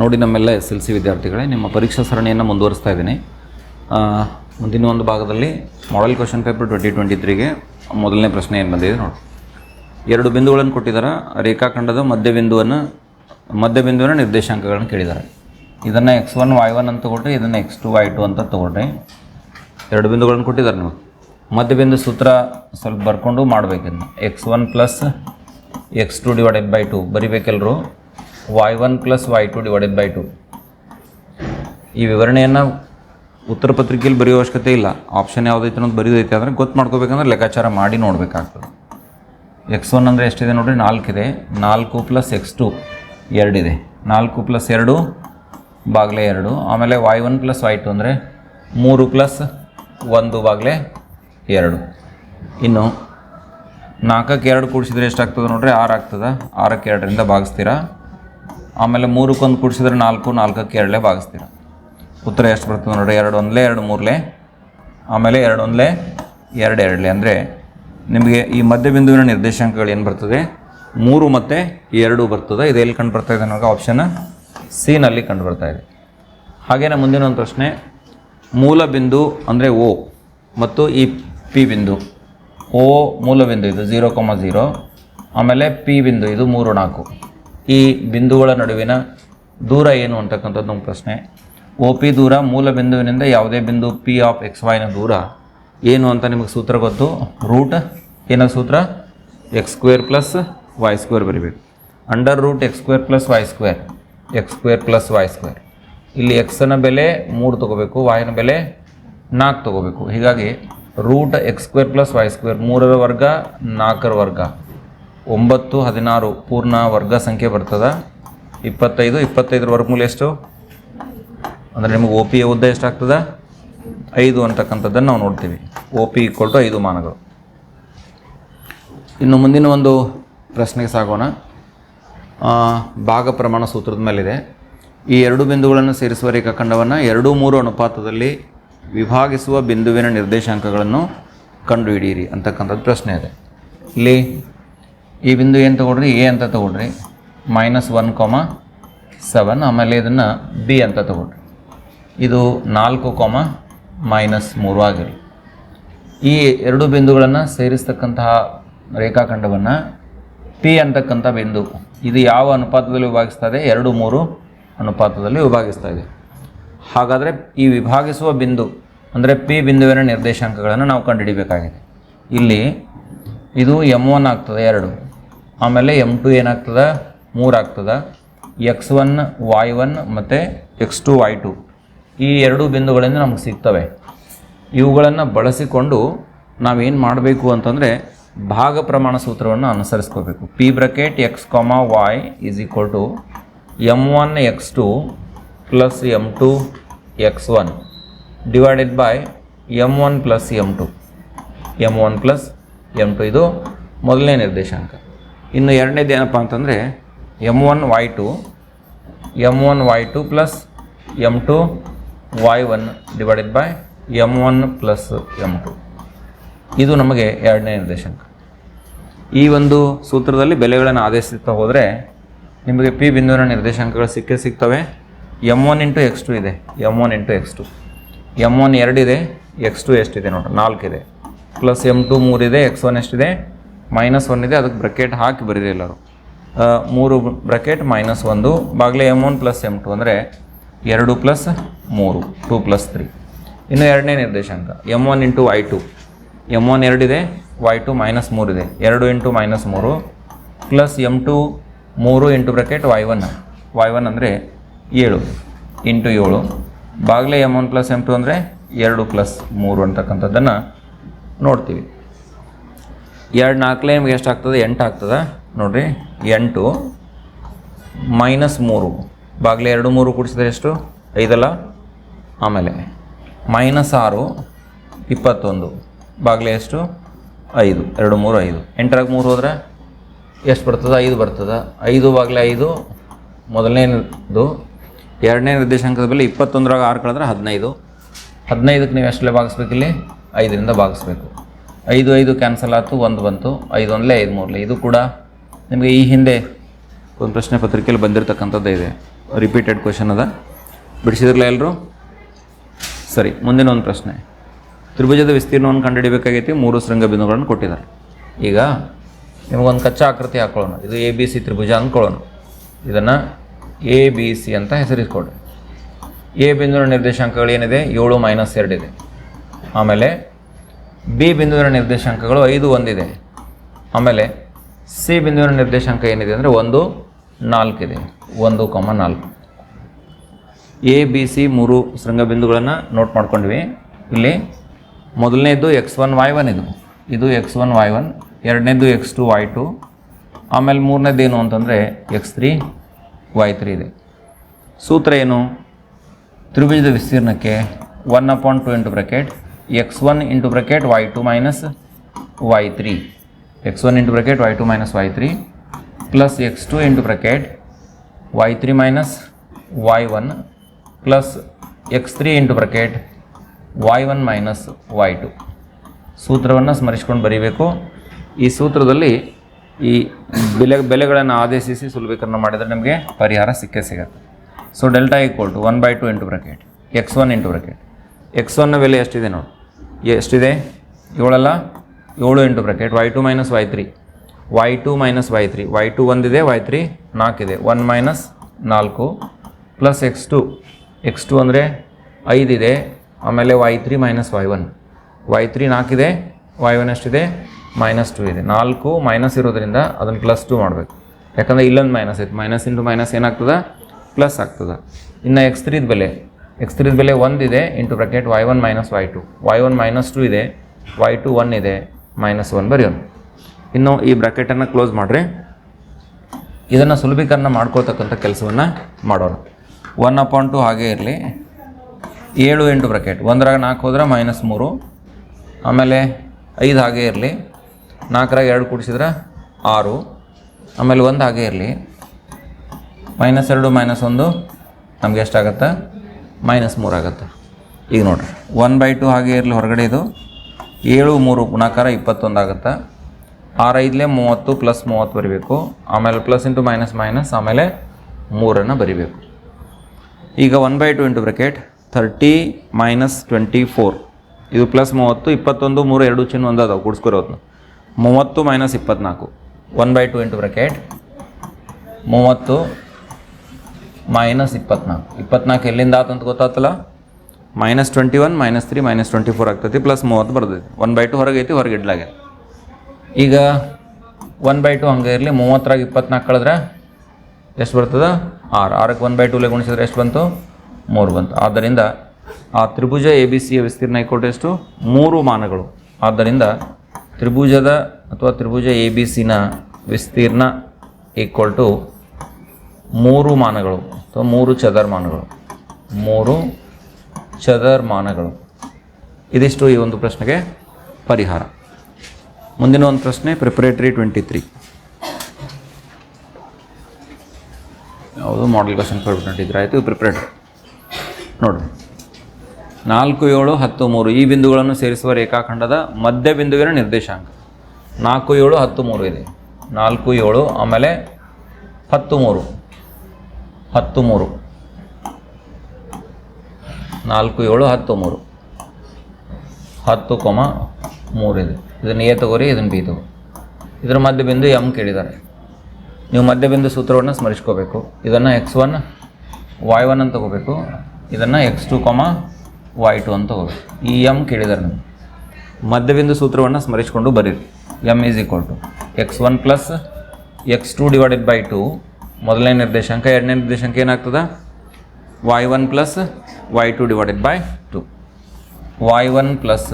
ನೋಡಿ ನಮ್ಮೆಲ್ಲ S L C ವಿದ್ಯಾರ್ಥಿಗಳೇ, ನಿಮ್ಮ ಪರೀಕ್ಷಾ ಸರಣಿಯನ್ನು ಮುಂದುವರಿಸ್ತಾ ಇದ್ದೀನಿ. ಮುಂದಿನ ಒಂದು ಭಾಗದಲ್ಲಿ model question paper twenty twenty ತ್ರೀಗೆ ಮೊದಲನೇ ಪ್ರಶ್ನೆ ಏನು ಬಂದಿದೆ ನೋಡಿ. ಎರಡು ಬಿಂದುಗಳನ್ನು ಕೊಟ್ಟಿದ್ದಾರೆ ರೇಖಾಖಂಡದ ಮಧ್ಯಬಿಂದುವನ್ನು ಮಧ್ಯಬಿಂದುವಿನ ನಿರ್ದೇಶಾಂಕಗಳನ್ನು ಕೇಳಿದ್ದಾರೆ ಇದನ್ನು ಎಕ್ಸ್ ಒನ್ ವೈ ಒನ್ ಅಂತ ತೊಗೊಂಡ್ರೆ, ಇದನ್ನು ಎಕ್ಸ್ ಟು ವೈ ಟು ಅಂತ ತೊಗೊಂಡ್ರೆ, ಎರಡು ಬಿಂದುಗಳನ್ನು ಕೊಟ್ಟಿದ್ದಾರೆ ನೀವು ಮಧ್ಯಬಿಂದು ಸೂತ್ರ ಸ್ವಲ್ಪ ಬರ್ಕೊಂಡು ಮಾಡಬೇಕಿದ್ನ X one plus X two divided by two ಬರಿಬೇಕೆಲ್ಲರೂ Y one plus Y two divided by two ಈ ವಿವರಣೆಯನ್ನು ಉತ್ತರ ಪತ್ರಿಕೆಯಲ್ಲಿ ಬರೆಯೋ ಅವಶ್ಯಕತೆ ಇಲ್ಲ. ಆಪ್ಷನ್ ಯಾವುದೈತೆ ಅನ್ನೋದು ಬರೆಯೋದೈತೆ ಅಂದರೆ ಗೊತ್ತು ಮಾಡ್ಕೋಬೇಕಂದ್ರೆ ಲೆಕ್ಕಾಚಾರ ಮಾಡಿ ನೋಡಬೇಕಾಗ್ತದೆ. ಎಕ್ಸ್ ಒನ್ ಅಂದರೆ ಎಷ್ಟಿದೆ ನೋಡಿರಿ? ನಾಲ್ಕಿದೆ. ನಾಲ್ಕು ಪ್ಲಸ್ ಎಕ್ಸ್ ಟು ಎರಡಿದೆ. ನಾಲ್ಕು ಪ್ಲಸ್ ಎರಡು ಬಾಗಿಲೆ ಎರಡು. ಆಮೇಲೆ Y one plus Y two ಅಂದರೆ ಮೂರು ಪ್ಲಸ್ ಒಂದು ಬಾಗಿಲೆ ಎರಡು. ಇನ್ನು ನಾಲ್ಕಕ್ಕೆ ಎರಡು ಕೂಡಿಸಿದ್ರೆ ಎಷ್ಟಾಗ್ತದೆ ನೋಡಿರಿ? ಆರು ಆಗ್ತದೆ. ಆರಕ್ಕೆ ಎರಡರಿಂದ ಭಾಗಿಸ್ತೀರಾ? ಆಮೇಲೆ ಮೂರಕ್ಕೊಂದು ಕೂಡಿಸಿದ್ರೆ ನಾಲ್ಕು, ನಾಲ್ಕಕ್ಕೆ ಎರಡಲೇ ಭಾಗಿಸ್ತೀರ. ಉತ್ತರ ಎಷ್ಟು ಬರ್ತದೆ ನೋಡ್ರಿ, ಎರಡು ಒಂದಲೇ, ಎರಡು ಮೂರಲೇ, ಆಮೇಲೆ ಎರಡು ಒಂದಲೇ, ಎರಡು ಎರಡಲೇ. ಅಂದರೆ ನಿಮಗೆ ಈ ಮಧ್ಯಬಿಂದುವಿನ ನಿರ್ದೇಶಾಂಕಗಳು ಏನು ಬರ್ತದೆ? ಮೂರು ಮತ್ತು ಎರಡು ಬರ್ತದೆ. ಇದು ಎಲ್ಲಿ ಕಂಡು ಬರ್ತಾ ಇದೆ ಅನ್ನೋ ಆಪ್ಷನ್ ಸಿನಲ್ಲಿ ಕಂಡು ಬರ್ತಾ ಇದೆ. ಹಾಗೇನೆ ಮುಂದಿನ ಒಂದು ಪ್ರಶ್ನೆ, ಮೂಲ ಬಿಂದು ಅಂದರೆ ಓ ಮತ್ತು ಈ ಪಿ ಬಿಂದು. ಓ ಮೂಲ ಬಿಂದು ಇದು ಝೀರೋ ಕೊಮ ಝೀರೋ ಆಮೇಲೆ ಪಿ ಬಿಂದು ಇದು ಮೂರು ನಾಲ್ಕು. ಈ ಬಿಂದುಗಳ ನಡುವಿನ ದೂರ ಏನು ಅಂತಕ್ಕಂಥದ್ದು ನಮ್ಮ ಪ್ರಶ್ನೆ. ಒ ಪಿ ದೂರ ಮೂಲ ಬಿಂದುವಿನಿಂದ ಯಾವುದೇ ಬಿಂದು ಪಿ ಆಫ್ ಎಕ್ಸ್ ವೈನ ದೂರ ಏನು ಅಂತ ನಿಮಗೆ ಸೂತ್ರ ಗೊತ್ತು? ರೂಟ್ ಏನ ಸೂತ್ರ? X square plus Y square ಬರಿಬೇಕು. Under root X square plus Y square X square plus Y square ಇಲ್ಲಿ ಎಕ್ಸನ ಬೆಲೆ ಮೂರು ತೊಗೋಬೇಕು ವಾಯಿನ ಬೆಲೆ ನಾಲ್ಕು ತೊಗೋಬೇಕು. ಹೀಗಾಗಿ root X square plus Y square ಮೂರರ ವರ್ಗ, ನಾಲ್ಕರ ವರ್ಗ. ಒಂಬತ್ತು ಹದಿನಾರು ಪೂರ್ಣ ವರ್ಗ ಸಂಖ್ಯೆ ಬರ್ತದೆ. ಇಪ್ಪತ್ತೈದು, ಇಪ್ಪತ್ತೈದರ ವರ್ಗಮೂಲ ಎಷ್ಟು? ಅಂದರೆ ನಿಮಗೆ ಒ ಪಿ ಉದ್ದ ಎಷ್ಟಾಗ್ತದೆ? ಐದು ಅಂತಕ್ಕಂಥದ್ದನ್ನು ನಾವು ನೋಡ್ತೀವಿ. ಒ ಪಿ ಈಕ್ವಲ್ ಟು ಐದು ಮಾನಗಳು. ಇನ್ನು ಮುಂದಿನ ಒಂದು ಪ್ರಶ್ನೆಗೆ ಸಾಗೋಣ. ಭಾಗ ಪ್ರಮಾಣ ಸೂತ್ರದ ಮೇಲಿದೆ. ಈ ಎರಡು ಬಿಂದುಗಳನ್ನು ಸೇರಿಸುವ ರೇಖಾಖಂಡವನ್ನು ಎರಡು ಮೂರು ಅನುಪಾತದಲ್ಲಿ ವಿಭಾಗಿಸುವ ಬಿಂದುವಿನ ನಿರ್ದೇಶಾಂಕಗಳನ್ನು ಕಂಡುಹಿಡಿಯಿರಿ ಅಂತಕ್ಕಂಥದ್ದು ಪ್ರಶ್ನೆ ಇದೆ. ಇಲ್ಲಿ ಈ ಬಿಂದು ಏನು ತೊಗೊಳ್ರಿ? ಎ ಅಂತ ತೊಗೊಳ್ರಿ. ಮೈನಸ್ ಒನ್ ಕೊಮ ಸೆವೆನ್ ಆಮೇಲೆ ಇದನ್ನು ಬಿ ಅಂತ ತೊಗೊಳ್ರಿ. ಇದು ನಾಲ್ಕು ಕೊಮ ಮೈನಸ್ ಮೂರು ಆಗಿರಲಿ ಈ ಎರಡು ಬಿಂದುಗಳನ್ನು ಸೇರಿಸ್ತಕ್ಕಂತಹ ರೇಖಾಖಂಡವನ್ನು ಪಿ ಅಂತಕ್ಕಂಥ ಬಿಂದು, ಇದು ಯಾವ ಅನುಪಾತದಲ್ಲಿ ವಿಭಾಗಿಸ್ತಾ ಇದೆ? ಎರಡು ಮೂರು ಅನುಪಾತದಲ್ಲಿ ವಿಭಾಗಿಸ್ತಾ ಇದೆ. ಹಾಗಾದರೆ ಈ ವಿಭಾಗಿಸುವ ಬಿಂದು, ಅಂದರೆ ಪಿ ಬಿಂದುವಿನ ನಿರ್ದೇಶಾಂಕಗಳನ್ನು ನಾವು ಕಂಡುಹಿಡಿಬೇಕಾಗಿದೆ. ಇಲ್ಲಿ ಇದು ಎಂ ಒನ್ ಆಗ್ತದೆ ಎರಡು. ಆಮೇಲೆ ಎಂ ಟು ಏನಾಗ್ತದೆ? ಮೂರು ಆಗ್ತದೆ. ಎಕ್ಸ್ ಒನ್ ವೈ ಒನ್ ಮತ್ತು ಎಕ್ಸ್ ಟು ವೈ ಟು ಈ ಎರಡು ಬಿಂದುಗಳಿಂದ ನಮಗೆ ಸಿಗ್ತವೆ. ಇವುಗಳನ್ನು ಬಳಸಿಕೊಂಡು ನಾವೇನು ಮಾಡಬೇಕು ಅಂತಂದರೆ ಭಾಗ ಪ್ರಮಾಣ ಸೂತ್ರವನ್ನು ಅನುಸರಿಸ್ಕೋಬೇಕು. P bracket X comma Y is equal to M one X two plus M two X one divided by M one plus M two M one plus M two ಇದು ಮೊದಲನೇ ನಿರ್ದೇಶಾಂಕ. ಇನ್ನು ಎರಡನೇದು ಏನಪ್ಪ ಅಂತಂದರೆ M one, Y two, M one, Y two plus M two, Y one divided by M one plus M two. ಇದು ನಮಗೆ ಎರಡನೇ ನಿರ್ದೇಶಾಂಕ. ಈ ಒಂದು ಸೂತ್ರದಲ್ಲಿ ಬೆಲೆಗಳನ್ನು ಆದೇಶಿಸ್ತಾ ಹೋದರೆ ನಿಮಗೆ ಪಿ ಬಿಂದುವಿನ ನಿರ್ದೇಶಾಂಕಗಳು ಸಿಕ್ಕೇ ಸಿಗ್ತವೆ. M one into X two ಇದೆ. M one into X two. M one ಎರಡಿದೆ ಎಕ್ಸ್ ಟು ಎಷ್ಟಿದೆ ನೋಡ್ರಿ, ನಾಲ್ಕಿದೆ. ಪ್ಲಸ್ ಎಂ ಟು ಮೂರಿದೆ ಎಕ್ಸ್ ಒನ್ ಎಷ್ಟಿದೆ ಮೈನಸ್ ಒನ್ ಇದೆ, ಅದಕ್ಕೆ ಬ್ರಕೆಟ್ ಹಾಕಿ ಬರೀರಿ ಎಲ್ಲರೂ. ಮೂರು ಬ್ರಕೆಟ್ ಮೈನಸ್ ಒಂದು, ಬಾಗಿಲೆ M one plus M two ಅಂದರೆ ಎರಡು ಪ್ಲಸ್ ಮೂರು ಟೂ ಪ್ಲಸ್ ತ್ರೀ ಇನ್ನು ಎರಡನೇ ನಿರ್ದೇಶಾಂಕ M one into Y two M one ಎರಡಿದೆ ವೈ ಟು ಮೈನಸ್ ಮೂರಿದೆ ಎರಡು ಇಂಟು ಮೈನಸ್ ಮೂರು ಪ್ಲಸ್ ಎಂ ಟು ಮೂರು into bracket Y one Y one ಅಂದರೆ ಏಳು ಇಂಟು ಏಳು. ಬಾಗಿಲೆ M one plus M two ಅಂದರೆ ಎರಡು ಪ್ಲಸ್ ಮೂರು ಅಂತಕ್ಕಂಥದ್ದನ್ನು ನೋಡ್ತೀವಿ. ಎರಡು ನಾಲ್ಕಲೇ ನಿಮ್ಗೆ ಎಷ್ಟಾಗ್ತದೆ? ಎಂಟು ಆಗ್ತದೆ? ನೋಡಿರಿ, ಎಂಟು ಮೈನಸ್ ಮೂರು. ಬಾಗಿಲೆ ಎರಡು ಮೂರು ಕೂಡಿಸಿದ್ರೆ ಎಷ್ಟು? ಐದಲ್ಲ? ಆಮೇಲೆ ಮೈನಸ್ ಆರು, ಇಪ್ಪತ್ತೊಂದು. ಬಾಗಿಲೆ ಎಷ್ಟು? ಐದು. ಎರಡು ಮೂರು, ಐದು. ಎಂಟರಾಗ ಮೂರು ಹೋದ್ರೆ ಎಷ್ಟು ಬರ್ತದೆ? ಐದು ಬರ್ತದೆ. ಐದು ಬಾಗಿಲೆ ಐದು, ಮೊದಲನೇದು ಎರಡನೇ ನಿರ್ದೇಶಾಂಕದ ಬೆಲೆ ಇಪ್ಪತ್ತೊಂದರಾಗ ಆರು ಕಳೆದ್ರೆ ಹದಿನೈದು. ಹದಿನೈದಕ್ಕೆ ನೀವು ಎಷ್ಟಲ್ಲೇ ಭಾಗಿಸ್ಬೇಕಿಲ್ಲಿ? ಐದರಿಂದ ಭಾಗಿಸ್ಬೇಕು. ಐದು ಐದು ಕ್ಯಾನ್ಸಲ್ ಆಯಿತು, ಒಂದು ಬಂತು. ಐದು ಒಂದಲೇ, ಐದು ಮೂರಲೇ. ಇದು ಕೂಡ ನಿಮಗೆ ಈ ಹಿಂದೆ ಒಂದು ಪ್ರಶ್ನೆ ಪತ್ರಿಕೆಯಲ್ಲಿ ಬಂದಿರತಕ್ಕಂಥದ್ದೇ ಇದೆ. ರಿಪೀಟೆಡ್ ಕ್ವಶನ್ ಅದ. ಬಿಡಿಸಿದ್ರಲ್ಲ ಎಲ್ಲರೂ ಸರಿ, ಮುಂದಿನ ಒಂದು ಪ್ರಶ್ನೆ. ತ್ರಿಭುಜದ ವಿಸ್ತೀರ್ಣವನ್ನು ಕಂಡುಹಿಡಿಬೇಕಾಗೈತಿ ಮೂರು ಶೃಂಗ ಬಿಂದುಗಳನ್ನು ಕೊಟ್ಟಿದ್ದಾರೆ. ಈಗ ನಿಮಗೊಂದು ಕಚ್ಚಾ ಆಕೃತಿ ಹಾಕೊಳ್ಳೋಣ. ಇದು ಎ ಬಿ ಸಿ ತ್ರಿಭುಜ ಅಂದ್ಕೊಳ್ಳೋಣ ಇದನ್ನು ಎ ಬಿ ಸಿ ಅಂತ ಹೆಸರಿಸ್ಕೊಡ್ರಿ ಎ ಬಿಂದುವಿನ ನಿರ್ದೇಶಾಂಕಗಳು ಏನಿದೆ? ಏಳು ಮೈನಸ್ ಎರಡಿದೆ ಆಮೇಲೆ ಬಿ ಬಿಂದುವಿನ ನಿರ್ದೇಶಾಂಕಗಳು ಐದು ಒಂದಿದೆ ಆಮೇಲೆ ಸಿ ಬಿಂದುವಿನ ನಿರ್ದೇಶಾಂಕ ಏನಿದೆ ಅಂದರೆ ಒಂದು ನಾಲ್ಕಿದೆ ಒಂದು ಕಾಮ ನಾಲ್ಕು. ಎ, ಬಿ, ಸಿ ಮೂರು ಶೃಂಗಬಿಂದುಗಳನ್ನು ನೋಟ್ ಮಾಡ್ಕೊಂಡ್ವಿ. ಇಲ್ಲಿ ಮೊದಲನೇದು ಎಕ್ಸ್ ಒನ್, ವೈ ಒನ್ ಇದು. ಇದು ಎಕ್ಸ್ ಒನ್, ವೈ ಒನ್. ಎರಡನೇದು ಎಕ್ಸ್ ಟು, ವೈ ಟು. ಆಮೇಲೆ ಮೂರನೇದು ಏನು ಅಂತಂದರೆ ಎಕ್ಸ್ ತ್ರೀ, ವೈ ತ್ರೀ ಇದೆ. ಸೂತ್ರ ಏನು? ತ್ರಿಭುಜದ ವಿಸ್ತೀರ್ಣಕ್ಕೆ one upon two into bracket X one into bracket Y two minus Y three X one into bracket Y two minus Y three plus X two into bracket Y three minus Y one plus X three into bracket Y one minus Y two ಸೂತ್ರವನ್ನು ಸ್ಮರಿಸ್ಕೊಂಡು ಬರೀಬೇಕು. ಈ ಸೂತ್ರದಲ್ಲಿ ಈ ಬೆಲೆ, ಬೆಲೆಗಳನ್ನು ಆದೇಶಿಸಿ ಸುಲಭೀಕರಣ ಮಾಡಿದರೆ ನಮಗೆ ಪರಿಹಾರ ಸಿಕ್ಕೇ ಸಿಗುತ್ತೆ. So delta equal to one by two into bracket X one into bracket X ಒನ್ನ ಬೆಲೆ ಎಷ್ಟಿದೆ ನೋಡಿ? ಎಷ್ಟಿದೆ? ಏಳಲ್ಲ? ಏಳು ಎಂಟು bracket. Y two minus Y three Y two minus Y three Y two ಒಂದಿದೆ ವೈ ತ್ರೀ ನಾಲ್ಕಿದೆ. ಒನ್ ಮೈನಸ್ ನಾಲ್ಕು plus X two X two ಅಂದರೆ ಐದಿದೆ. ಆಮೇಲೆ Y three minus Y one Y three ನಾಲ್ಕಿದೆ Y one ಎಷ್ಟಿದೆ? Minus two ಇದೆ. ನಾಲ್ಕು minus ಇರೋದ್ರಿಂದ ಅದನ್ನು ಪ್ಲಸ್ ಟು ಮಾಡಬೇಕು. ಯಾಕಂದರೆ ಇಲ್ಲೊಂದು ಮೈನಸ್ ಐತೆ. ಮೈನಸ್ ಇಂಟು ಮೈನಸ್ ಏನಾಗ್ತದೆ? ಪ್ಲಸ್ ಆಗ್ತದೆ. ಇನ್ನು ಎಕ್ಸ್ ತ್ರೀದ ಬೆಲೆ. ಎಕ್ಸ್ ತ್ರೀದ ಬೆಲೆ ಒಂದಿದೆ into bracket Y one minus Y two Y one minus two ಇದೆ ವೈ ಟು ಒನ್ ಇದೆ ಮೈನಸ್ ಒನ್ ಬರೆಯೋಣ. ಇನ್ನು ಈ ಬ್ರಾಕೆಟನ್ನು ಕ್ಲೋಸ್ ಮಾಡಿರಿ. ಇದನ್ನು ಸುಲಭೀಕರಣ ಮಾಡ್ಕೊಳ್ತಕ್ಕಂಥ ಕೆಲಸವನ್ನು ಮಾಡೋಣ. ಒನ್ ಅಪಾಯಿಂಟ್ ಟು ಹಾಗೆ ಇರಲಿ. ಏಳು ಎಂಟು ಬ್ರಾಕೆಟ್ ಒಂದರಾಗ ನಾಲ್ಕು ಹೋದ್ರೆ ಮೈನಸ್ ಮೂರು. ಆಮೇಲೆ ಐದು ಹಾಗೆ ಇರಲಿ. ನಾಲ್ಕರಾಗ ಎರಡು ಕೂಡಿಸಿದ್ರೆ ಆರು. ಆಮೇಲೆ ಒಂದು ಹಾಗೆ ಇರಲಿ. ಮೈನಸ್ ಎರಡು ಮೈನಸ್ ಒಂದು, ನಮಗೆ ಎಷ್ಟಾಗತ್ತೆ? ಮೈನಸ್ ಮೂರು ಆಗುತ್ತೆ. ಈಗ ನೋಡಿರಿ ಒನ್ ಬೈ ಟು ಹಾಗೆ ಇರಲಿ ಹೊರಗಡೆ ಇದು. ಏಳು, ಮೂರು ಗುಣಾಕಾರ ಇಪ್ಪತ್ತೊಂದು ಆಗುತ್ತೆ. ಆರು ಐದಲೇ ಮೂವತ್ತು ಪ್ಲಸ್ ಮೂವತ್ತು ಬರಿಬೇಕು. ಆಮೇಲೆ ಪ್ಲಸ್ ಇಂಟು ಮೈನಸ್ ಮೈನಸ್ ಆಮೇಲೆ ಮೂರನ್ನು ಬರಿಬೇಕು. ಈಗ one by two into bracket thirty minus twenty four ಇದು ಪ್ಲಸ್ ಮೂವತ್ತು, ಇಪ್ಪತ್ತೊಂದು, ಮೂರು, ಎರಡು ಚಿನ್ನ ಒಂದು ಅದಾವೆ ಕೂಡಿಸ್ಕೊರೋದು ಮೂವತ್ತು ಮೈನಸ್ ಇಪ್ಪತ್ತ್ನಾಲ್ಕು one by two into bracket ಮೂವತ್ತು ಮೈನಸ್ ಇಪ್ಪತ್ನಾಲ್ಕು. ಇಪ್ಪತ್ನಾಲ್ಕು ಎಲ್ಲಿಂದ ಆತಂತ ಗೊತ್ತಾತಲ್ಲ? Minus twenty one minus three minus twenty four ಆಗ್ತೈತಿ ಪ್ಲಸ್ ಮೂವತ್ತು ಬರ್ತೈತಿ. ಒನ್ ಬೈ ಟು ಹೊರಗೈತಿ ಹೊರಗೆ ಇಡ್ಲಾಗ್ಯದ ಈಗ ಒನ್ ಬೈ ಟು ಹಂಗೆ ಇರಲಿ ಮೂವತ್ತರಾಗ ಇಪ್ಪತ್ನಾಲ್ಕು ಕಳೆದ್ರೆ ಎಷ್ಟು ಬರ್ತದೆ? ಆರು. ಆರಕ್ಕೆ ಒನ್ ಬೈ ಟೂಲೆ ಗುಣಿಸಿದ್ರೆ ಎಷ್ಟು ಬಂತು? ಮೂರು ಬಂತು. ಆದ್ದರಿಂದ ಆ ತ್ರಿಭುಜ ಎ ಬಿ ಸಿಯ ವಿಸ್ತೀರ್ಣ ಇಕ್ವಲ್ ಎಷ್ಟು? ಮೂರು ಮಾನಗಳು. ಆದ್ದರಿಂದ ತ್ರಿಭುಜದ ಅಥವಾ ತ್ರಿಭುಜ ಎ ಬಿ ಸಿನ ವಿಸ್ತೀರ್ಣ ಈಕ್ವಲ್ ಟು ಮೂರು ಮಾನಗಳು, ಅಥವಾ ಮೂರು ಚದರ್ಮಾನಗಳು. ಮೂರು ಚದರ್ಮಾನಗಳು. ಇದಿಷ್ಟು ಈ ಒಂದು ಪ್ರಶ್ನೆಗೆ ಪರಿಹಾರ. ಮುಂದಿನ ಒಂದು ಪ್ರಶ್ನೆ ಪ್ರಿಪರೇಟರಿ ಟ್ವೆಂಟಿ ತ್ರೀ ಯಾವುದು ಮಾಡಲ್ ಕ್ವಶನ್ ಕೊಟ್ಬಿಟ್ಟಿದ್ರೆ ಆಯಿತು ಪ್ರಿಪರೇಟ್ರಿ ನೋಡಿರಿ. ನಾಲ್ಕು, ಏಳು, ಹತ್ತು, ಮೂರು. ಈ ಬಿಂದುಗಳನ್ನು ಸೇರಿಸುವ ರೇಖಾಖಂಡದ ಮಧ್ಯ ಬಿಂದುವಿನ ನಿರ್ದೇಶಾಂಕ. ನಾಲ್ಕು, ಏಳು, ಹತ್ತು, ಮೂರು ಇದೆ. ನಾಲ್ಕು, ಏಳು, ಆಮೇಲೆ ಹತ್ತು, ಮೂರು. ಹತ್ತು ಮೂರು ನಾಲ್ಕು ಏಳು ಹತ್ತು ಮೂರು ಹತ್ತು ಕೊಮ ಇದೆ. ಇದನ್ನು ಎ ತಗೋರಿ, ಇದನ್ನು ಬಿ ತಗೋ ಇದರ ಮಧ್ಯ ಬಿಂದು ಎಂ ಕೇಳಿದ್ದಾರೆ. ನೀವು ಮಧ್ಯ ಬಿಂದು ಸೂತ್ರವನ್ನು ಸ್ಮರಿಸ್ಕೋಬೇಕು. ಇದನ್ನು ಎಕ್ಸ್ ಒನ್, ವೈ ಒನ್ ಅಂತ ತಗೋಬೇಕು. ಇದನ್ನು X two comma Y two ಅಂತ ತಗೋಬೇಕು. ಈ ಎಂ ಕೇಳಿದ್ದಾರೆ ನೀವು ಮಧ್ಯಬಿಂದು ಸೂತ್ರವನ್ನು ಸ್ಮರಿಸಿಕೊಂಡು ಬರೀರಿ. M is equal to. X one plus x two divided by two ಮೊದಲನೇ ನಿರ್ದೇಶಾಂಕ, ಎರಡನೇ ನಿರ್ದೇಶಾಂಕ ಏನಾಗ್ತದೆ? Y one plus y two divided by two y one plus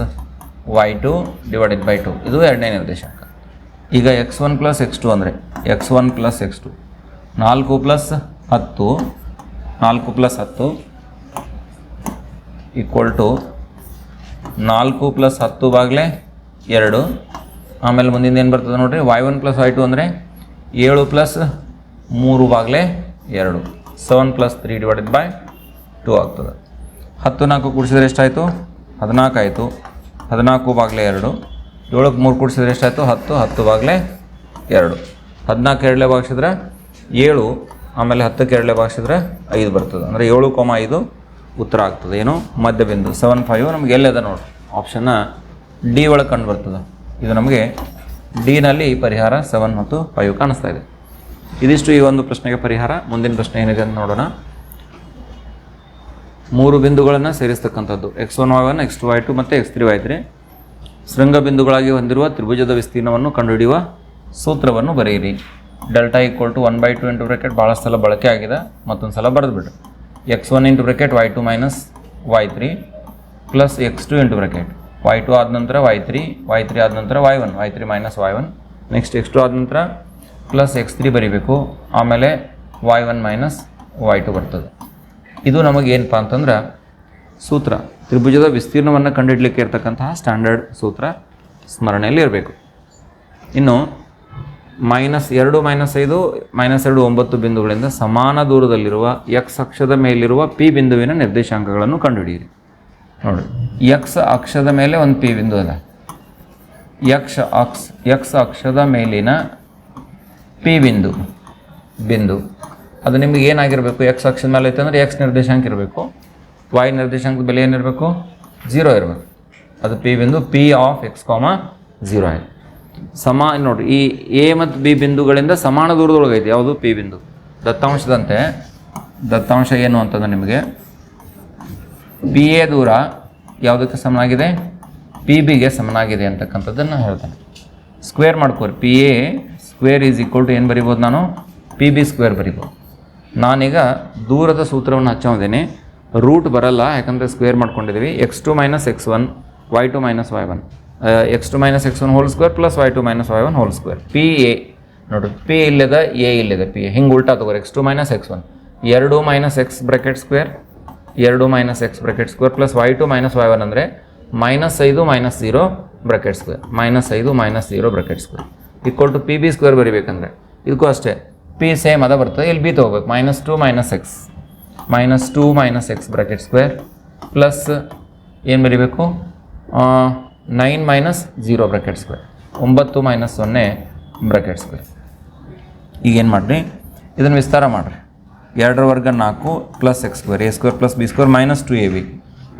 y two divided by two ಇದು ಎರಡನೇ ನಿರ್ದೇಶಾಂಕ. ಈಗ x one plus x two ಅಂದರೆ x one plus x two ನಾಲ್ಕು ಪ್ಲಸ್ ಹತ್ತು, ನಾಲ್ಕು ಪ್ಲಸ್ ಹತ್ತು ಈಕ್ವಲ್ ಟು ನಾಲ್ಕು ಪ್ಲಸ್ ಹತ್ತು ಬಾಗಲೇ ಎರಡು. ಆಮೇಲೆ ಮುಂದಿನ ಏನು ಬರ್ತದೆ ನೋಡಿರಿ? Y one plus y two ಅಂದರೆ ಏಳು ಪ್ಲಸ್ ಮೂರು ಬಾಗಿಲೆ ಎರಡು. Seven plus three divided by two ಆಗ್ತದೆ. ಹತ್ತು ನಾಲ್ಕು ಕೂಡಿಸಿದ್ರೆ ಎಷ್ಟಾಯಿತು? ಹದಿನಾಲ್ಕು ಆಯಿತು. ಹದಿನಾಲ್ಕು ಬಾಗಿಲೆ ಎರಡು. ಏಳಕ್ಕೆ ಮೂರು ಕೂಡಿಸಿದ್ರೆ ಎಷ್ಟಾಯಿತು? ಹತ್ತು. ಹತ್ತು ಬಾಗಿಲೆ ಎರಡು. ಹದಿನಾಲ್ಕು ಎರಡಲೇ ಭಾಗಿಸಿದ್ರೆ ಏಳು. ಆಮೇಲೆ ಹತ್ತಕ್ಕೆ ಎರಡಲೇ ಭಾಗಿಸಿದ್ರೆ ಐದು ಬರ್ತದೆ. ಅಂದರೆ ಏಳು ಕೋಮ ಐದು ಉತ್ತರ ಆಗ್ತದೆ. ಏನು? ಮಧ್ಯಬಿಂದು. ಸೆವೆನ್ ಫೈವ್ ನಮ್ಗೆ ಎಲ್ಲದ ನೋಡಿ. ಆಪ್ಷನ್ನ ಡಿ ಒಳಗೆ ಕಂಡು ಬರ್ತದೆ. ಇದು ನಮಗೆ ಡಿನಲ್ಲಿ ಪರಿಹಾರ ಸೆವೆನ್ ಮತ್ತು ಫೈವ್ ಕಾಣಿಸ್ತಾ ಇದೆ. ಇದಿಷ್ಟು ಈ ಒಂದು ಪ್ರಶ್ನೆಗೆ ಪರಿಹಾರ. ಮುಂದಿನ ಪ್ರಶ್ನೆ ಏನಿದೆ ಅಂತ ನೋಡೋಣ. ಮೂರು ಬಿಂದುಗಳನ್ನು ಸೇರಿಸ್ತಕ್ಕಂಥದ್ದು. X one y one x two y two ಮತ್ತು ಎಕ್ಸ್ ತ್ರೀ ವೈ ತ್ರೀ ಶೃಂಗ ಬಿಂದುಗಳಾಗಿ ಹೊಂದಿರುವ ತ್ರಿಭುಜದ ವಿಸ್ತೀರ್ಣವನ್ನು ಕಂಡುಹಿಡಿಯುವ ಸೂತ್ರವನ್ನು ಬರೆಯಿರಿ. Delta equal to one by two into bracket ಭಾಳಷ್ಟು ಸಲ ಬಳಕೆ ಆಗಿದೆ. ಮತ್ತೊಂದು ಸಲ ಬರೆದುಬಿಡ್ರಿ. X one into bracket y two minus y three plus x two into bracket y two ಆದ ನಂತರ ವೈ ತ್ರೀ ವೈ ತ್ರೀ ಆದ ನಂತರ y one y three minus y one next x two ಆದ ನಂತರ ಪ್ಲಸ್ ಎಕ್ಸ್ ತ್ರೀ ಬರೀಬೇಕು, ಆಮೇಲೆ y one minus y two ಬರ್ತದೆ. ಇದು ನಮಗೇನಪ್ಪ ಅಂತಂದ್ರೆ ಸೂತ್ರ. ತ್ರಿಭುಜದ ವಿಸ್ತೀರ್ಣವನ್ನು ಕಂಡುಹಿಡಲಿಕ್ಕೆ ಇರತಕ್ಕಂತಹ ಸ್ಟ್ಯಾಂಡರ್ಡ್ ಸೂತ್ರ ಸ್ಮರಣೆಯಲ್ಲಿ ಇರಬೇಕು. ಇನ್ನು ಮೈನಸ್ ಎರಡು ಮೈನಸ್ ಐದು ಮೈನಸ್ ಎರಡು, ಒಂಬತ್ತು ಬಿಂದುಗಳಿಂದ ಸಮಾನ ದೂರದಲ್ಲಿರುವ ಎಕ್ಸ್ ಅಕ್ಷದ ಮೇಲಿರುವ ಪಿ ಬಿಂದುವಿನ ನಿರ್ದೇಶಾಂಕಗಳನ್ನು ಕಂಡುಹಿಡಿಯಿರಿ. ನೋಡಿ ಎಕ್ಸ್ ಅಕ್ಷದ ಮೇಲೆ ಒಂದು ಪಿ ಬಿಂದು ಅದ. ಯಕ್ಷ ಅಕ್ಷ ಎಕ್ಸ್ ಅಕ್ಷದ ಮೇಲಿನ ಪಿ ಬಿಂದು ಬಿಂದು. ಅದು ನಿಮಗೆ ಏನಾಗಿರಬೇಕು? ಎಕ್ಸ್ ಅಕ್ಷದ ಮೇಲೆ ಐತೆ ಅಂದರೆ ಎಕ್ಸ್ ನಿರ್ದೇಶಾಂಕ ಇರಬೇಕು. ವೈ ನಿರ್ದೇಶಾಂಕದ ಬೆಲೆ ಏನಿರಬೇಕು? ಜೀರೋ ಇರಬೇಕು. ಅದು ಪಿ ಬಿಂದು, P of x comma zero ಆಯಿತು ಸಮ, ನೋಡಿರಿ, ಈ ಎ ಮತ್ತು ಬಿ ಬಿಂದುಗಳಿಂದ ಸಮಾನ ದೂರದೊಳಗೆ ಐತೆ. ಯಾವುದು? ಪಿ ಬಿಂದು. ದತ್ತಾಂಶದಂತೆ. ದತ್ತಾಂಶ ಏನು ಅಂತಂದ್ರೆ ನಿಮಗೆ ಪಿ ಎ ದೂರ ಯಾವುದಕ್ಕೆ ಸಮನಾಗಿದೆ? ಪಿ ಬಿಗೆ ಸಮನಾಗಿದೆ ಅಂತಕ್ಕಂಥದ್ದನ್ನು ಹೇಳ್ತಾನೆ. Square ಮಾಡ್ಕೋರಿ. P A square is equal to ಏನು ಬರಿಬೋದು ನಾನು? ಪಿ ಬಿ ಸ್ಕ್ವೇರ್ ಬರಿಬೋದು. ನಾನೀಗ ದೂರದ ಸೂತ್ರವನ್ನು ಹಚ್ಚೋದೇನೆ. ರೂಟ್ ಬರಲ್ಲ, ಯಾಕಂದರೆ ಸ್ಕ್ವೇರ್ ಮಾಡ್ಕೊಂಡಿದ್ದೀವಿ x two minus x one y two minus y one x two minus x one whole square plus y two minus y one whole square P A ನೋಡಿರಿ P ಇಲ್ಲದ A ಇಲ್ಲದ P A ಹಿಂಗೆ ಉಲ್ಟಾ ತಗೋರಿ x two minus x one ಎರಡು minus x bracket square ಎರಡು minus x bracket square plus y two minus y one ಅಂದರೆ minus ಐದು minus zero bracket square minus ಐದು minus zero bracket square equal to P B square ಬರಿಬೇಕಂದ್ರೆ. ಇದಕ್ಕೂ ಅಷ್ಟೇ. P same ಅದ ಬರ್ತದೆ. ಇಲ್ಲಿ B ತೊಗೋಬೇಕು. Minus two minus x minus two minus x bracket square plus ಏನು ಬರಿಬೇಕು? Nine minus zero bracket square ಒಂಬತ್ತು ಮೈನಸ್ ಸೊನ್ನೆ ಬ್ರಾಕೆಟ್ ಸ್ಕ್ವೇರ್ ಈಗೇನು ಮಾಡಿರಿ? ಇದನ್ನು ವಿಸ್ತಾರ ಮಾಡಿರಿ. ಎರಡರ ವರ್ಗ ನಾಲ್ಕು plus x square A square plus B square minus two A B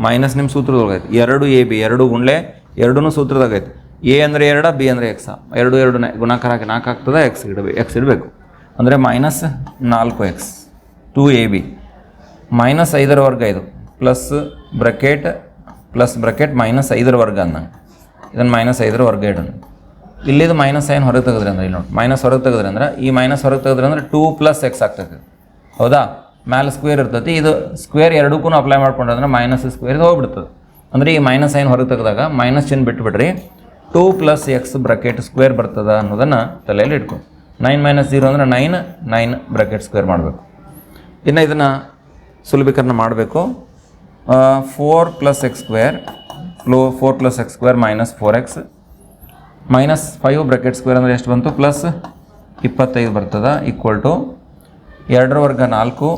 minus ನಿಮ್ಮ ಸೂತ್ರದೊಳಗೈತೆ. ಎರಡು ಎ ಬಿ ಎರಡು ಗುಂಡ್ಲೆ ಎರಡೂ ಸೂತ್ರದಾಗೈತೆ. ಎ ಅಂದರೆ ಎರಡ ಬಿ ಅಂದರೆ ಎಕ್ಸ ಎರಡು ಎರಡು ನೆ- ಗುಣಾಕಾರ ಹಾಕಿ ನಾಲ್ಕು ಆಗ್ತದೆ ಎಕ್ಸ್ ಇಡಬೇಕು ಎಕ್ಸ್ ಇಡಬೇಕು. ಅಂದರೆ ಮೈನಸ್ ನಾಲ್ಕು x two A B minus ಐದರ ವರ್ಗ ಇದು. Plus bracket plus bracket minus ಐದರ ವರ್ಗ ಅಂದಂಗೆ ಇದನ್ನು ಮೈನಸ್ ಐದರ ವರ್ಗ ಇಡೋಣ. ಇಲ್ಲಿದು ಮೈನಸ್ ಏನು ಹೊರಗೆ ತೆಗೆದ್ರೆ ಅಂದ್ರೆ ಇಲ್ಲಿ ನೋಡಿ. ಮೈನಸ್ ಹೊರಗೆ ತೆಗೆದ್ರೆ ಅಂದ್ರೆ, ಈ ಮೈನಸ್ ಹೊರಗೆ ತೆಗೆದ್ರೆ ಅಂದರೆ ಟೂ ಪ್ಲಸ್ ಎಕ್ಸ್ ಆಗ್ತದೆ. ಹೌದಾ? ಮ್ಯಾಲೆ ಸ್ಕ್ವೇರ್ ಇರ್ತೈತಿ ಇದು ಸ್ಕ್ವೇರ್ ಎರಡಕ್ಕೂ ಅಪ್ಲೈ ಮಾಡ್ಕೊಂಡ್ರೆ ಮೈನಸ್ ಸ್ಕ್ವೇರ್ ಹೋಗ್ಬಿಡ್ತದೆ. ಅಂದರೆ ಈ ಮೈನಸ್ ಏನು ಹೊರಗೆ ತೆಗೆದಾಗ ಮೈನಸ್ ಚಿನ್ ಬಿಟ್ಬಿಡ್ರಿ. Two plus x bracket square ಬರ್ತದ ಅನ್ನೋದನ್ನು ತಲೆಯಲ್ಲಿ ಇಟ್ಕೊ. ನೈನ್ ಮೈನಸ್ ಜೀರೋ ಅಂದರೆ ನೈನ್ ನೈನ್ ಬ್ರಕೆಟ್ ಸ್ಕ್ವೇರ್ ಮಾಡಬೇಕು. ಇನ್ನು ಇದನ್ನು ಸುಲಭೀಕರಣ ಮಾಡಬೇಕು. Four plus x square plus four plus x square minus four x minus five bracket square ಅಂದರೆ ಎಷ್ಟು ಬಂತು? ಪ್ಲಸ್ ಇಪ್ಪತ್ತೈದು ಬರ್ತದ ಈಕ್ವಲ್ ಟು ಎರಡರ ವರ್ಗ ನಾಲ್ಕು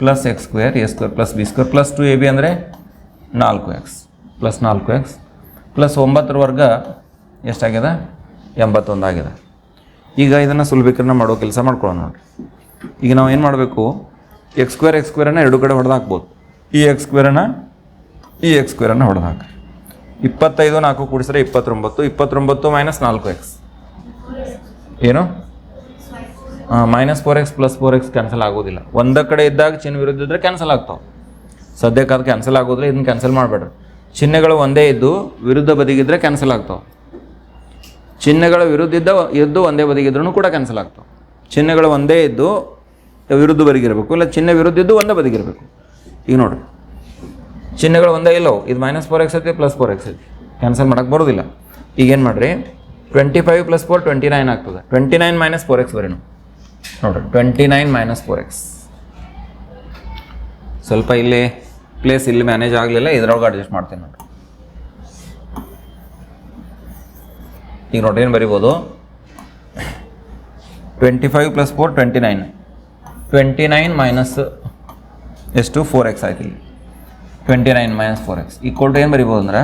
plus x square A square plus B square plus two A B ಅಂದರೆ ನಾಲ್ಕು ಎಕ್ಸ್ ಪ್ಲಸ್ ನಾಲ್ಕು ಎಕ್ಸ್ ಪ್ಲಸ್ ಒಂಬತ್ತರ ವರ್ಗ ಎಷ್ಟಾಗ್ಯದ ಎಂಬತ್ತೊಂದು ಆಗಿದೆ ಈಗ ಇದನ್ನು ಸುಲಭಿಕರಣ ಮಾಡೋ ಕೆಲಸ ಮಾಡ್ಕೊಳ್ಳೋಣ ನೋಡಿರಿ. ಈಗ ನಾವು ಏನು ಮಾಡಬೇಕು? ಎಕ್ಸ್ ಸ್ಕ್ವೇರ್ ಎಕ್ಸ್ ಸ್ಕ್ವೇರನ್ನು ಎರಡು ಕಡೆ ಹೊಡೆದು ಹಾಕ್ಬೋದು ಈ ಎಕ್ಸ್ ಸ್ಕ್ವೇರನ್ನು ಈ ಎಕ್ಸ್ ಸ್ಕ್ವೇರನ್ನು ಹೊಡೆದು ಹಾಕಿ ಇಪ್ಪತ್ತೈದು ನಾಲ್ಕು ಕೂಡಿಸಿದ್ರೆ ಇಪ್ಪತ್ತೊಂಬತ್ತು ಇಪ್ಪತ್ತೊಂಬತ್ತು ಮೈನಸ್ ನಾಲ್ಕು ಎಕ್ಸ್ ಏನು? Minus four x plus four x cancel ಆಗೋದಿಲ್ಲ. ಒಂದ ಕಡೆ ಇದ್ದಾಗ ಚಿನ್ನ ವಿರುದ್ಧ ಇದ್ದರೆ ಕ್ಯಾನ್ಸಲ್ ಆಗ್ತಾವೆ. ಸದ್ಯಕ್ಕೆ ಅದು ಕ್ಯಾನ್ಸಲ್ ಆಗೋದ್ರೆ ಇದನ್ನು ಕ್ಯಾನ್ಸಲ್ ಮಾಡಬೇಡ್ರಿ. ಚಿಹ್ನೆಗಳು ಒಂದೇ ಇದ್ದು ವಿರುದ್ಧ ಬದಿಗಿದ್ರೆ ಕ್ಯಾನ್ಸಲ್ ಆಗ್ತಾವೆ. ಚಿಹ್ನೆಗಳ ವಿರುದ್ಧ ಇದ್ದ ಒಂದೇ ಬದಿಗಿದ್ರೂ ಕೂಡ ಕ್ಯಾನ್ಸಲ್ ಆಗ್ತವೆ. ಚಿಹ್ನೆಗಳು ಒಂದೇ ಇದ್ದು ವಿರುದ್ಧ ಬದಿಗಿರಬೇಕು ಇಲ್ಲ, ಚಿಹ್ನೆ ವಿರುದ್ಧ ಇದ್ದು ಒಂದೇ ಬದಿಗಿರಬೇಕು ಈಗ ನೋಡಿ ಚಿಹ್ನೆಗಳು ಒಂದೇ ಇಲ್ಲವು ಇದು ಮೈನಸ್ ಫೋರ್ ಎಕ್ಸ್ ಐತಿ ಪ್ಲಸ್ ಫೋರ್ ಎಕ್ಸ್ ಐತಿ. ಕ್ಯಾನ್ಸಲ್ ಮಾಡೋಕ್ಕೆ ಬರೋದಿಲ್ಲ. ಈಗೇನು ಮಾಡಿರಿ? Twenty five plus four twenty nine ಆಗ್ತದೆ. Twenty nine minus four x ಬರೀ ನೋಡ್ರಿ. Twenty nine minus four x ಸ್ವಲ್ಪ ಇಲ್ಲಿ ಪ್ಲೇಸ್ ಇಲ್ಲಿ ಮ್ಯಾನೇಜ್ ಆಗಲಿಲ್ಲ, ಇದ್ರೊಳಗೆ ಅಡ್ಜಸ್ಟ್ ಮಾಡ್ತೀನಿ ನೋಡ್ರಿ. ಈಗ ನೋಡ್ರಿ ಬರಿಬೋದು? Twenty five plus four twenty nine twenty nine minus ಎಷ್ಟು ಫೋರ್ ಎಕ್ಸ್ ಆಯ್ತು ಇಲ್ಲಿ twenty nine minus four x equal to ಏನು ಬರಿಬೋದು ಅಂದ್ರೆ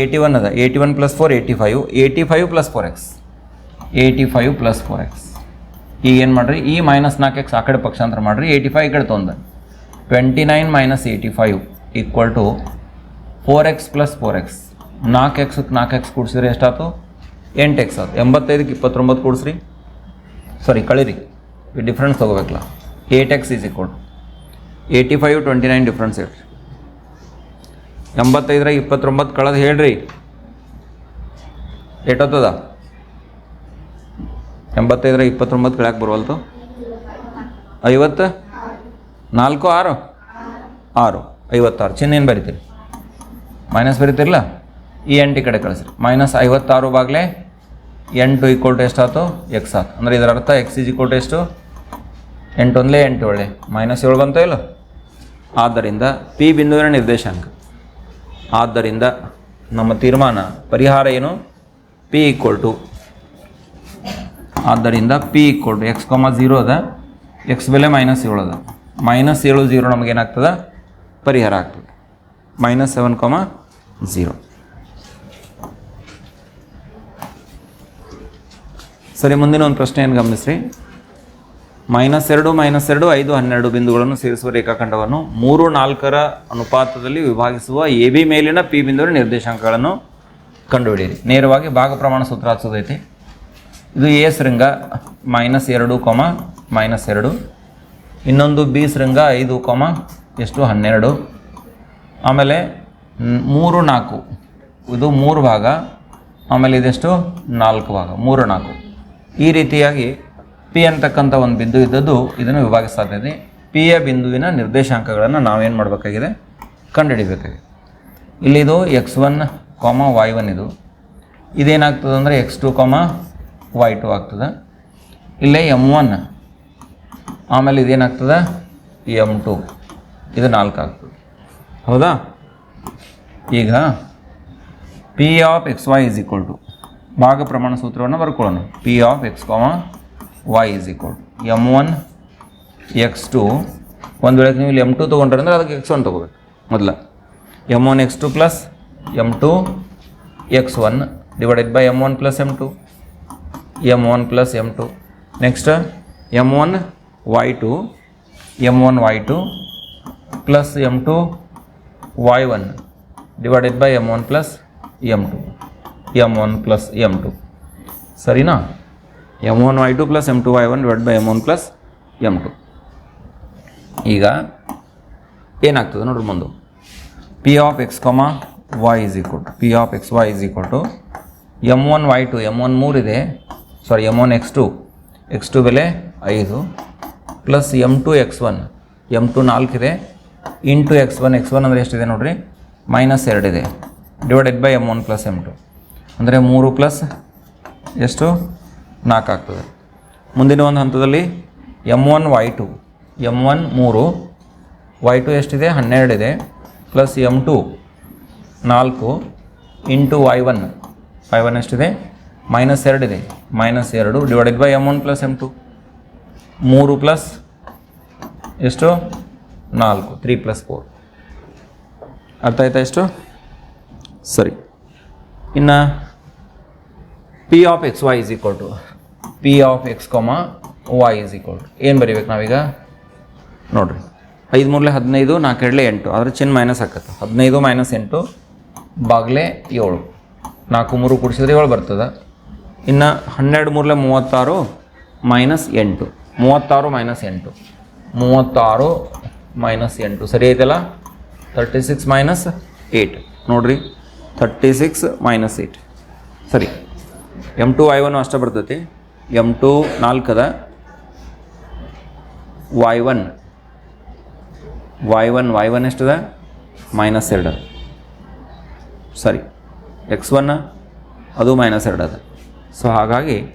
ಏಯ್ಟಿ ಒನ್ ಅದ. Eighty one plus four eighty five eighty five plus four x eighty five plus four x ಈಗ ಏನು ಮಾಡಿರಿ? ಈ ಮೈನಸ್ ನಾಲ್ಕು ಎಕ್ಸ್ ಆ ಕಡೆ ಪಕ್ಷಾಂತರ ಮಾಡಿರಿ. ಏಯ್ಟಿ ಫೈವ್ ಈ ಕಡೆ ತೊಂದ twenty nine minus eighty five equal to four x plus four x ನಾಲ್ಕು ಎಕ್ಸಕ್ಕೆ ನಾಲ್ಕು ಎಕ್ಸ್ ಕೂಡಿಸಿದ್ರೆ ಎಷ್ಟಾಯ್ತು? ಎಂಟು ಎಕ್ಸ್ ಆಯ್ತು. ಎಂಬತ್ತೈದಕ್ಕೆ ಇಪ್ಪತ್ತೊಂಬತ್ತು ಕೂಡಿಸ್ರಿ. ಸಾರಿ ಕಳೀರಿ. ಡಿಫ್ರೆನ್ಸ್ ತೊಗೋಬೇಕಲ್ಲ. Eight x is code eighty five twenty nine difference ಹೇಳ್ರಿ ಎಂಬತ್ತೈದರಾಗ ಇಪ್ಪತ್ತೊಂಬತ್ತು ಕಳೆದು ಹೇಳ್ರಿ. ಎಷ್ಟೊತ್ತದ? ಎಂಬತ್ತೈದರ ಇಪ್ಪತ್ತೊಂಬತ್ತು ಕಳ್ಯಾಕೆ ಬರುವಲ್ತು? ಐವತ್ತು? ನಾಲ್ಕು, ಆರು? ಆರು. ಐವತ್ತಾರು. ಚಿನ್ನೇನು ಬರಿತೀರಿ? ಮೈನಸ್ ಬರಿತಿರಲ್ಲ? ಈ ಎಂಟು ಕಡೆ ಕಳಿಸ್ರಿ. ಮೈನಸ್ ಐವತ್ತಾರು ಬಾಗಲೇ ಎಂಟು ಈಕ್ವಲ್ ಟು ಎಷ್ಟಾಯ್ತು ಎಕ್ಸ್ ಆಯ್ತು? ಅಂದರೆ ಇದರ ಅರ್ಥ ಎಕ್ಸ್ ಇಸ್ ಈಕ್ವಲ್ ಟು ಎಷ್ಟು? ಎಂಟು ಒಂದಲೇ ಎಂಟು ಒಳ್ಳೆ. ಮೈನಸ್ ಏಳು ಬಂತೋ ಇಲ್ಲ? ಆದ್ದರಿಂದ ಪಿ ಬಿಂದುವಿನ ನಿರ್ದೇಶಾಂಕ. ಆದ್ದರಿಂದ ನಮ್ಮ ತೀರ್ಮಾನ, ಪರಿಹಾರ ಏನು? ಪಿ ಈಕ್ವಲ್ ಟು ಆದ್ದರಿಂದ P equal to x comma zero ಅದ. ಎಕ್ಸ್ ಬೆಲೆ ಮೈನಸ್ ಏಳು ಅದ. ಮೈನಸ್ ಏಳು ಝೀರೋ ನಮಗೇನಾಗ್ತದೆ ಪರಿಹಾರ ಆಗ್ತದೆ. ಮೈನಸ್ ಸೆವೆನ್ ಕಾಮ ಝೀರೋ ಸರಿ, ಮುಂದಿನ ಒಂದು ಪ್ರಶ್ನೆ ಏನು ಗಮನಿಸಿ ಮೈನಸ್ ಎರಡು ಮೈನಸ್ ಎರಡು, ಐದು, ಹನ್ನೆರಡು ಬಿಂದುಗಳನ್ನು ಸೇರಿಸುವ ರೇಖಾಖಂಡವನ್ನು ಮೂರು, ನಾಲ್ಕರ ಅನುಪಾತದಲ್ಲಿ ವಿಭಾಗಿಸುವ ಎ ಬಿ ಮೇಲಿನ ಪಿ ಬಿಂದುವಿನ ನಿರ್ದೇಶಾಂಕಗಳನ್ನು ಕಂಡುಹಿಡಿಯಿರಿ. ನೇರವಾಗಿ ಭಾಗ ಪ್ರಮಾಣ ಸೂತ್ರ ಹಚ್ಚೋದೈತಿ ಇದು ಎ ಶೃಂಗ ಮೈನಸ್ ಎರಡು ಕೊಮ ಮೈನಸ್ ಎರಡು. ಇನ್ನೊಂದು ಬಿ ಶೃಂಗ ಐದು ಕೊಮ ಎಷ್ಟು? ಹನ್ನೆರಡು. ಆಮೇಲೆ ಮೂರು ನಾಲ್ಕು. ಇದು ಮೂರು ಭಾಗ. ಆಮೇಲೆ ಇದೆಷ್ಟು? ನಾಲ್ಕು ಭಾಗ. ಮೂರು ನಾಲ್ಕು. ಈ ರೀತಿಯಾಗಿ ಪಿ ಅಂತಕ್ಕಂಥ ಒಂದು ಬಿಂದು ಇದ್ದದ್ದು ಇದನ್ನು ವಿಭಾಗಿಸ್ತಾಯಿದೆ ಪಿ ಯ ಬಿಂದುವಿನ ನಿರ್ದೇಶಾಂಕಗಳನ್ನು ನಾವೇನು ಮಾಡಬೇಕಾಗಿದೆ? ಕಂಡುಹಿಡಿಬೇಕಾಗಿದೆ. ಇಲ್ಲಿ ಇದು x one comma y one ಇದು. ಇದೇನಾಗ್ತದೆ ಅಂದರೆ x two comma y two ಆಗ್ತದೆ. ಇಲ್ಲೇ ಎಂ ಒನ್ ಆಮೇಲೆ ಇದೇನಾಗ್ತದೆ? ಎಂ ಟು ಇದು ನಾಲ್ಕು ಆಗ್ತದೆ. ಹೌದಾ? ಈಗ P of x y is equal to ಭಾಗ ಪ್ರಮಾಣ ಸೂತ್ರವನ್ನು ಬರ್ಕೊಳ್ಳೋಣ P of x comma y is equal to M one x two ಒಂದು ವೇಳೆ ನೀವು ಇಲ್ಲಿ ಎಂ ಟು ತೊಗೊಂಡ್ರೆ ಅಂದ್ರೆ ಅದಕ್ಕೆ ಎಕ್ಸ್ ಒನ್ ತೊಗೋಬೇಕು ಮೊದಲ M one x two plus M two x one divided by M one plus M two M one plus M two next M one y two M one y two plus M two y one divided by M one plus M two M one plus M two ಸರಿನಾ? M one y two plus M two y one divide by M one plus M two ಈಗ ಏನಾಗ್ತದೆ ನೋಡ್ರಿ ಮುಂದೆ P of x comma y is equal to P of x y is equal to M one y two M one ಮೂರಿದೆ sorry M one x two x two ಬೆಲೆ ಐದು plus M two x one M two ನಾಲ್ಕಿದೆ into x one x one ಅಂದರೆ ಎಷ್ಟಿದೆ ನೋಡ್ರಿ? Minus ಎರಡಿದೆ divided by M one plus M two ಅಂದರೆ ಮೂರು plus ಎಷ್ಟು? ನಾಲ್ಕು ಆಗ್ತದೆ. ಮುಂದಿನ ಒಂದು ಹಂತದಲ್ಲಿ M one y two M one ಮೂರು ವೈ ಟು ಎಷ್ಟಿದೆ? ಹನ್ನೆರಡಿದೆ ಪ್ಲಸ್ ಎಂ ಟು ನಾಲ್ಕು into y one y one ಎಷ್ಟಿದೆ? ಮೈನಸ್ ಎರಡಿದೆ ಮೈನಸ್ ಎರಡು divided by M one plus M two ಮೂರು ಪ್ಲಸ್ ಎಷ್ಟು? ನಾಲ್ಕು. ತ್ರೀ ಪ್ಲಸ್ ಫೋರ್ ಅರ್ಥ ಆಯ್ತಾ ಎಷ್ಟು? ಸರಿ. ಇನ್ನು P of x y is equal to P of x comma y is equal to ಏನು ಬರಿಬೇಕು ನಾವೀಗ? ನೋಡ್ರಿ. ಐದು ಮೂರಲೆ ಹದಿನೈದು ನಾಲ್ಕೆರಡಲೆ ಎಂಟು. ಅದ್ರ ಚಿನ್ನ ಮೈನಸ್ ಹಾಕತ್ತೆ ಹದಿನೈದು ಮೈನಸ್ ಎಂಟು ಬಾಗ್ಲೆ ಏಳು. ನಾಲ್ಕು ಮೂರು ಕೂಡಿಸಿದ್ರೆ ಏಳು ಬರ್ತದೆ. ಇನ್ನು ಹನ್ನೆರಡು ಮೂರಲೆ ಮೂವತ್ತಾರು ಮೈನಸ್ ಎಂಟು. ಮೂವತ್ತಾರು ಮೈನಸ್ ಎಂಟು. ಮೂವತ್ತಾರು ಮೈನಸ್ ಎಂಟು. ಸರಿ ಐತಲ್ಲ? ತರ್ಟಿ ಸಿಕ್ಸ್ ಮೈನಸ್ ಏಯ್ಟ್ ನೋಡ್ರಿ. ತರ್ಟಿ ಸಿಕ್ಸ್ ಮೈನಸ್ ಏಯ್ಟ್ ಸರಿ. ಎಂ ಟು ವೈ ಒನ್ ಅಷ್ಟೇ ಬರ್ತೈತಿ. M two ನಾಲ್ಕದ y one. Y one y one ಎಷ್ಟದ? Minus ಎರಡು. ಸಾರಿ. ಎಕ್ಸ್ ಒನ್ ಅದು ಮೈನಸ್ ಎರಡು ಅದ. ಸೊ ಹಾಗಾಗಿ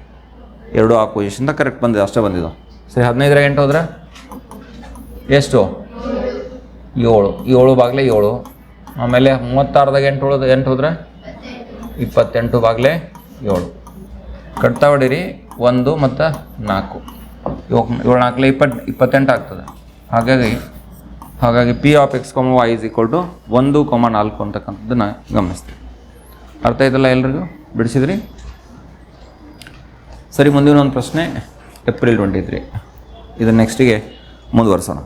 ಎರಡು ಆ ಪೊಸಿಷನ್ದಾಗ ಕರೆಕ್ಟ್ ಬಂದಿದೆ, ಅಷ್ಟೇ ಬಂದಿದ್ದು. ಸರಿ ಹದಿನೈದರ ಎಂಟು ಹೋದ್ರೆ? ಎಷ್ಟು? ಏಳು. ಏಳು ಬಾಗ್ಲೆ ಏಳು. ಆಮೇಲೆ ಮೂವತ್ತಾರದಾಗ ಎಂಟು ಉಳಿದ ಎಂಟು ಹೋದ್ರೆ? ಇಪ್ಪತ್ತೆಂಟು ಬಾಗ್ಲೆ ಏಳು. ಕಟ್ತಾ ಹೊಡೀರಿ. ಒಂದು ಮತ್ತು ನಾಲ್ಕು. ಏಳು ಏಳು ನಾಲ್ಕಲೆ ಇಪ್ಪತ್ತು ಇಪ್ಪತ್ತೆಂಟು ಆಗ್ತದೆ. ಹಾಗಾಗಿ ಹಾಗಾಗಿ P of x comma y is equal to ಒಂದು ಕೊಮ ನಾಲ್ಕು ಅಂತಕ್ಕಂಥದ್ದನ್ನು ಗಮನಿಸ್ತೀವಿ ಅರ್ಥ ಆಯ್ತಲ್ಲ ಎಲ್ರಿಗೂ? ಬಿಡಿಸಿದ್ರಿ? ಸರಿ, ಮುಂದಿನ ಒಂದು ಪ್ರಶ್ನೆ ಏಪ್ರಿಲ್ ಟ್ವೆಂಟಿ ತ್ರೀ ಇದು ನೆಕ್ಸ್ಟಿಗೆ ಮುಂದುವರ್ಸೋಣ.